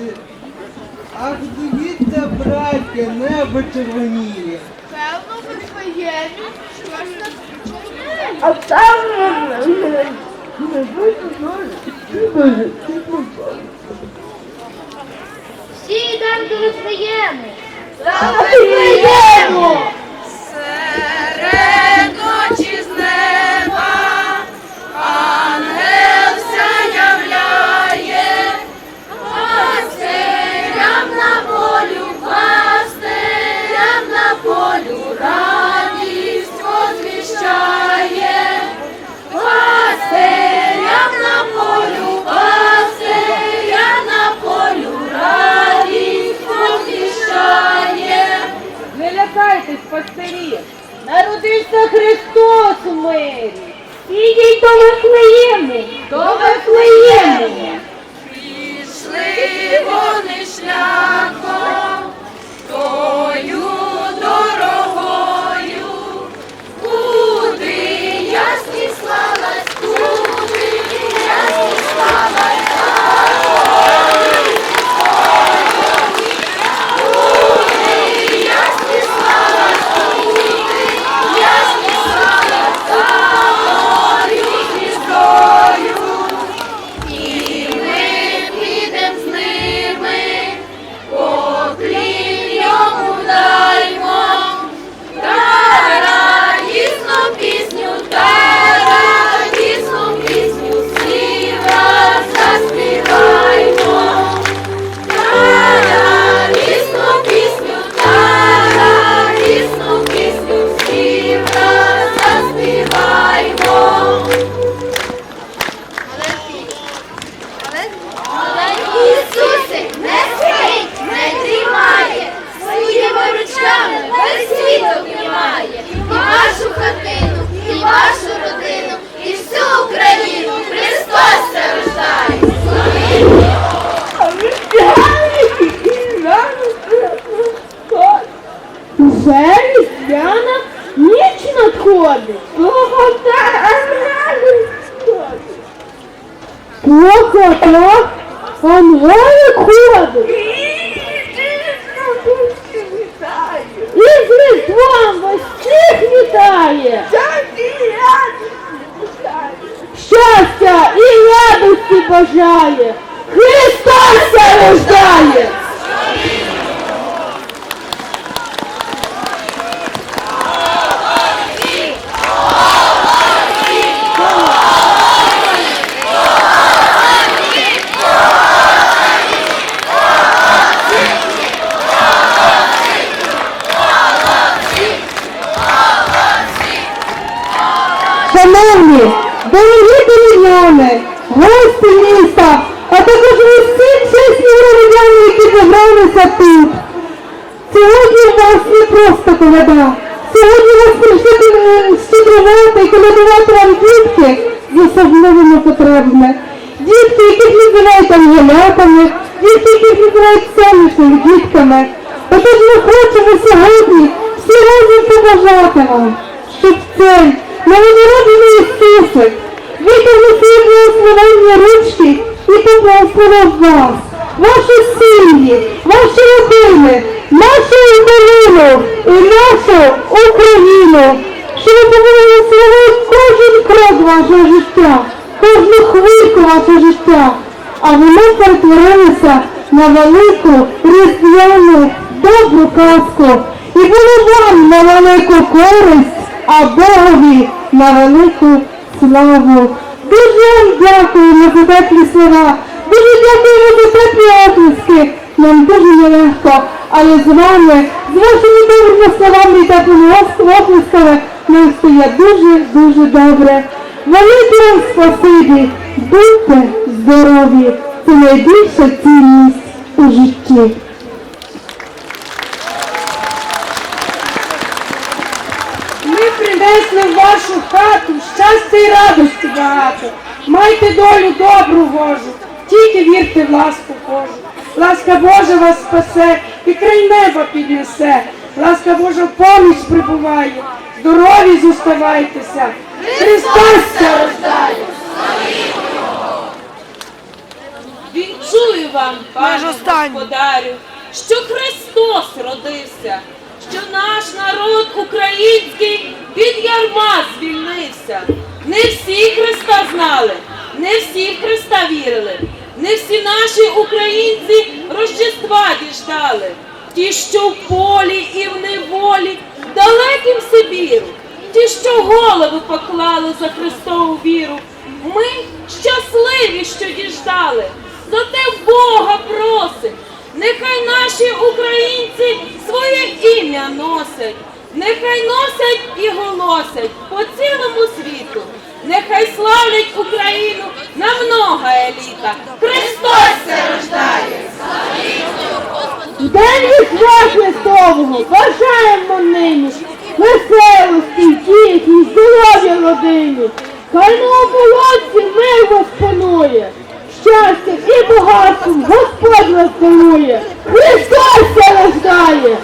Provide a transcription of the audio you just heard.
люди. Ах, дивіться, браття, небо червоніє. Певно, ви своємі. Що ж нас чорне? А там не не не Всі йдемо до Вифлеєму. Вифлеєму! Народився Христос у мирі! Ідіть до Вифлеєму! До Вифлеєму! Пішли вони шляхом, тою Плохо так, ангели ходить. І з Різдвом вас всіх вітає. Щастя і радості бажає. Христос рождає. Шановні, дорогі поліняни, гості міста, а також усі чесні громадяни, які зібралися тут. Сьогодні у вас не просто коляда. Сьогодні вас прийшли е, щедрувати і колядувати вам дітки з особливими потребами. Дітки, яких називають ангелятами, дітки, яких називають сонячними дітками. Отож ми хочемо сьогодні всі разом побажати вам, щоб цей новонароджений Ісусик витягнув свої благословенні ручки і поблагословив вас, ваші сім'ї, ваші родини, нашу Україну і нашу Україну, щоб ви поблагословили кожен крок вашого життя, кожну хвильку вашого життя, а воно перетворилося на велику різдвяну добру казку і було вам на велику користь, а Богові на велику славу. Дуже вам дякуємо за теплі слова, дуже дякуємо за теплі оплески. Нам дуже нелегко, але з вами, з вашими добрими словами і теплими оплесками, нам стає дуже-дуже добре. Велике вам спасибі, будьте здорові, це найбільша цінність у житті. Принесли в вашу хату щастя і радості багато. Майте долю добру Божу, тільки вірте в ласку Божу. Ласка Божа вас спасе і край неба піднесе. Ласка Божа в поміч прибуває. Здорові зоставайтеся. Христос рождає. Вінчую вам, пане господарю, що Христос родився, що наш народ український Христа вірили, не всі наші українці Рождества діждали. Ті, що в полі і в неволі, далеким Сибіру, ті, що голови поклали за Христову віру. Ми щасливі, що діждали, зате Бога просим. Нехай наші українці своє ім'я носять, нехай носять і голосять по цілому світу. Нехай славлять Україну на много еліта. Христос се рождає! День Різдва Христового бажаємо нині веселості, діті, здоров'я родині. Хай на оболонці мир вас панує, щастя і багатством Господь вас дарує. Христос се рождає!